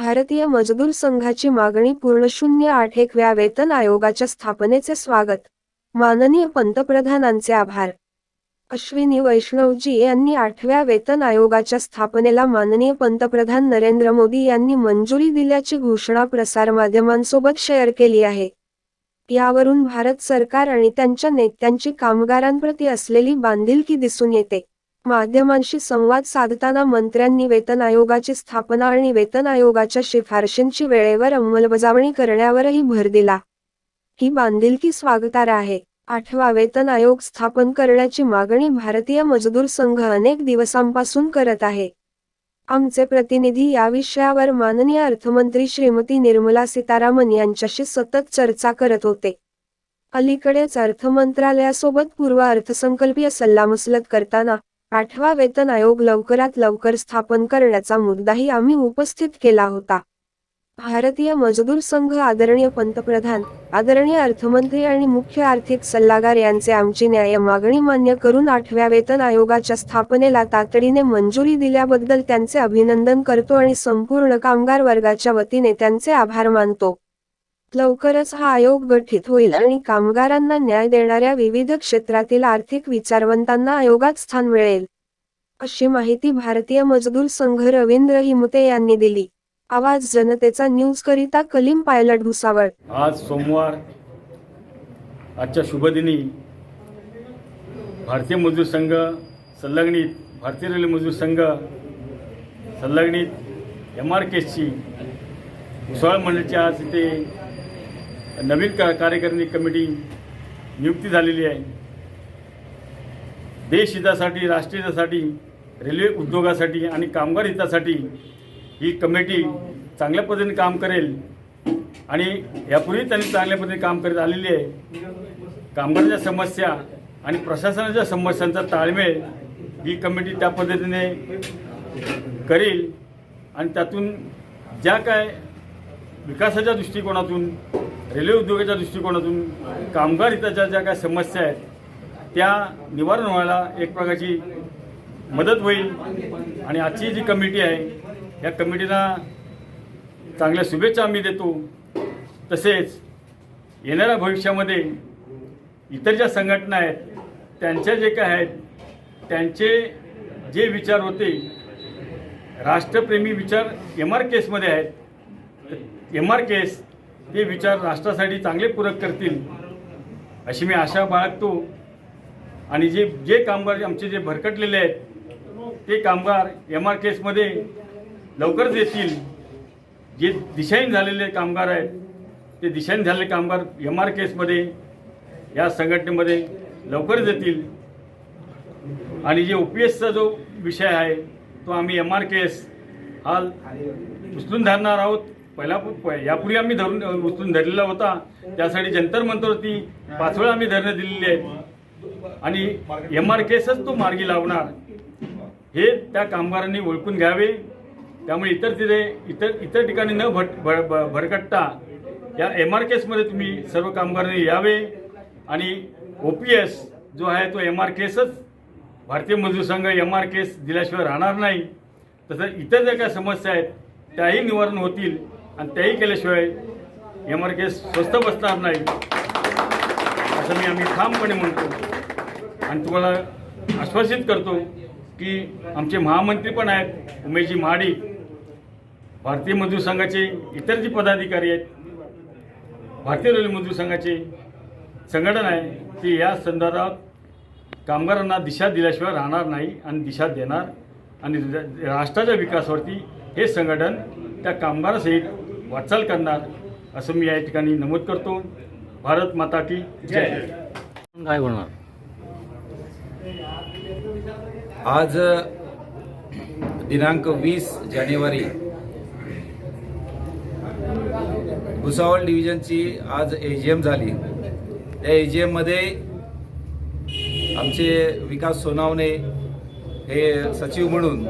भारतीय मजदूर संघाची मागणी पूर्ण शून्य आठ एकव्या वेतन आयोगाच्या स्थापनेचे स्वागत. माननीय पंतप्रधानांचे आभार. अश्विनी वैष्णवजी यांनी आठव्या वेतन आयोगाच्या स्थापनेला माननीय पंतप्रधान नरेंद्र मोदी यांनी मंजुरी दिल्याची घोषणा प्रसारमाध्यमांसोबत शेअर केली आहे. यावरून भारत सरकार आणि त्यांच्या नेत्यांची कामगारांप्रती असलेली बांधिलकी दिसून येते. माध्यमांशी संवाद साधताना मंत्र्यांनी वेतन आयोगाची स्थापना आणि वेतन आयोगाच्या शिफारशींची वेळेवर अंमलबजावणी करण्यावरही भर दिला. ही बांधिलकी स्वागतार आहे. आठवा वेतन आयोग स्थापन करण्याची मागणी भारतीय मजदूर संघ अनेक दिवसांपासून करत आहे. आमचे प्रतिनिधी या विषयावर माननीय अर्थमंत्री श्रीमती निर्मला सीतारामन यांच्याशी सतत चर्चा करत होते. अलीकडेच अर्थ मंत्रालयासोबत पूर्व अर्थसंकल्पीय सल्लामसलत करताना आठवा वेतन आयोग लवकरात लवकर स्थापन करण्याचा मुद्दाही आम्ही उपस्थित केला होता. भारतीय मजदूर संघ आदरणीय पंतप्रधान आदरणीय अर्थमंत्री आणि मुख्य आर्थिक सल्लागार यांचे आमची न्याय मागणी मान्य करून आठव्या वेतन आयोगाच्या स्थापनेला तातडीने मंजुरी दिल्याबद्दल त्यांचे अभिनंदन करतो आणि संपूर्ण कामगार वर्गाच्या वतीने त्यांचे आभार मानतो. लवकरच हा आयोग गठीत होईल आणि कामगारांना न्याय देणाऱ्या विविध क्षेत्रातील आर्थिक विचारवंतांना आयोगात स्थान मिळेल. अशी माहिती भारतीय मजदूर संघ रवींद्र हिमते यांनी दिली. आवाज जनतेचा न्यूज करिता कलीम पायलट भुसावळ. आज सोमवार आजच्या शुभदिनी भारतीय मजदूर संघ संलग्नित भारतीय रेल्वे मजदूर संघ संलग्नित एम आर केसची भुसावळ मंडळची आज इथे नवीन का कार्यकारिणी कमिटी नियुक्ती झालेली आहे. देश हितासाठी राष्ट्रीय हितासाठी रेल्वे उद्योगासाठी आणि कामगार हितासाठी ही कमिटी चांगल्या पद्धतीने काम करेल आणि यापूर्वी त्यांनी चांगल्या पद्धतीने काम करत आलेली आहे. कामगारांच्या समस्या आणि प्रशासनाच्या समस्यांचा ताळमेळ ही कमिटी त्या पद्धतीने करेल आणि त्यातून ज्या काय विकासाच्या दृष्टिकोनातून रेल्वे उद्योगाच्या दृष्टिकोनातून कामगार हिताच्या ज्या काय समस्या आहेत त्या निवारण व्हायला एक प्रकारची मदत होईल. आणि आजची जी कमिटी आहे या कमिटीला चांगल्या शुभेच्छा आम्ही देतो. तसेच येणाऱ्या भविष्यामध्ये इतर ज्या संघटना आहेत त्यांच्या जे काय आहेत त्यांचे जे विचार होते राष्ट्रप्रेमी विचार एम आर केसमध्ये आहेत. एम आर केस ते विचार राष्ट्रासाठी चांगले पूरक करतील अशी मी आशा बाळगतो. आणि जे जे कामगार आमचे जे भरकटलेले आहेत ते कामगार एम आर केसमध्ये लवकरच येतील. जे दिशाहीन झालेले कामगार आहेत ते दिशाहीन झालेले कामगार एम आर केसमध्ये या संघटनेमध्ये लवकरच येतील. आणि जे ओ पी एसचा जो विषय आहे तो आम्ही एम आर केस हा उचलून धरणार आहोत. पहिला प- यापूर्वी आम्ही धरून उचलून धरलेला होता. त्यासाठी जंतर मंतरवरती पाच वेळा आम्ही धरणं दिलेली आहेत. आणि एम आर केसच तो मार्गी लावणार. हे त्या कामगारांनी ओळखून घ्यावे. त्यामुळे इतर तिथे इतर इतर ठिकाणी न भट भ- भ- भरकटता या एम आर केसमध्ये तुम्ही सर्व कामगारांनी यावे. आणि ओ पी एस जो आहे तो एम आर केसच. भारतीय मजूर संघ एम आर केस दिल्याशिवाय राहणार नाही. तसंच इतर ज्या काही समस्या आहेत त्याही निवारण होतील. आणि त्याही केल्याशिवाय एम आर केस स्वस्त बसणार नाही असं मी आम्ही ठामपणे म्हणतो. आणि तुम्हाला आश्वासित करतो की आमचे महामंत्री पण आहेत उमेशजी महाडिक भारतीय मजदूर संघाचे इतर जे पदाधिकारी आहेत भारतीय रेल्वे मजदूर संघाचे संघटन आहे ते या संदर्भात कामगारांना दिशा दिल्याशिवाय राहणार नाही आणि दिशा देणार. आणि राष्ट्राच्या विकासावरती हे संघटन त्या कामगारासहित वाटचाल करणार असं मी या ठिकाणी नमूद करतो. भारत माता की जय. काय होणार आज दिनांक वीस जानेवारी भुसावळ डिव्हिजनची आज ए जी एम झाली. त्या ए जी एममध्ये आमचे विकास सोनावणे हे सचिव म्हणून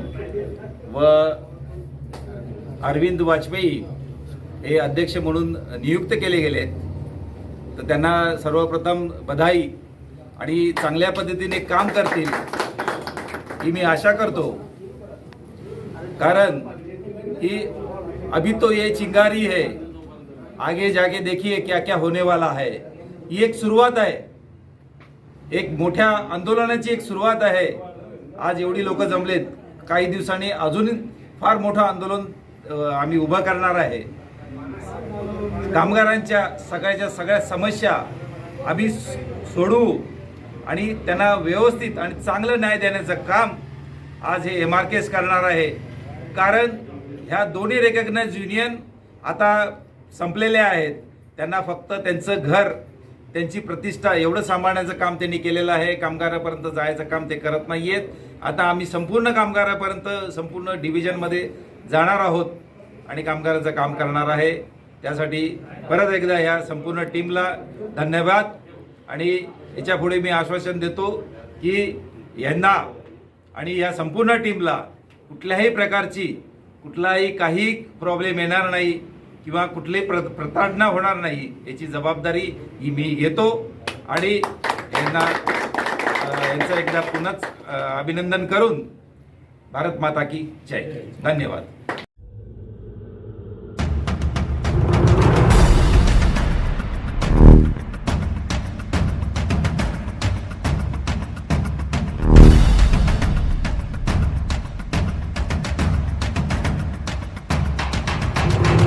व अरविंद वाजपेयी हे अध्यक्ष म्हणून नियुक्त केले गेले आहेत. तर त्यांना सर्वप्रथम बधाई आणि चांगल्या पद्धतीने काम करतील ही मी आशा करतो. कारण ही अभी तो ये चिंगारी है आगे जागे देखिए क्या क्या होने वाला है. ही एक सुरुवात आहे. एक मोठ्या आंदोलनाची एक सुरुवात आहे. आज एवढी लोक जमलेत. काही दिवसांनी अजून फार मोठं आंदोलन आम्ही उभं करणार आहे. कामगारांच्या सगळ्याच्या सगळ्या समस्या आम्ही सोडू सोडवू आणि त्यांना व्यवस्थित आणि चांगलं न्याय देण्याचं काम आज हे एम आर केस करणार आहे. कारण ह्या दोन्ही रेकग्नाइज युनियन आता संपलेल्या आहेत. त्यांना फक्त त्यांचं घर त्यांची प्रतिष्ठा एवढं सांभाळण्याचं काम त्यांनी केलेलं आहे. कामगारापर्यंत जायचं काम ते करत नाही आहेत आता आम्ही संपूर्ण कामगारापर्यंत संपूर्ण डिव्हिजनमध्ये जाणार आहोत आणि कामगाराचं काम करणार आहे. त्यासाठी परत एकदा ह्या संपूर्ण टीमला धन्यवाद. आणि याच्यापुढे मी आश्वासन देतो की यांना आणि या संपूर्ण टीमला कुठल्याही प्रकारची कुठलाही काही प्रॉब्लेम येणार नाही किंवा कुठली प्र प्रताडणा होणार नाही याची जबाबदारी ही मी घेतो. आणि यांना यांचं एकदा पुन्हाच अभिनंदन करून भारत माता की जय. धन्यवाद.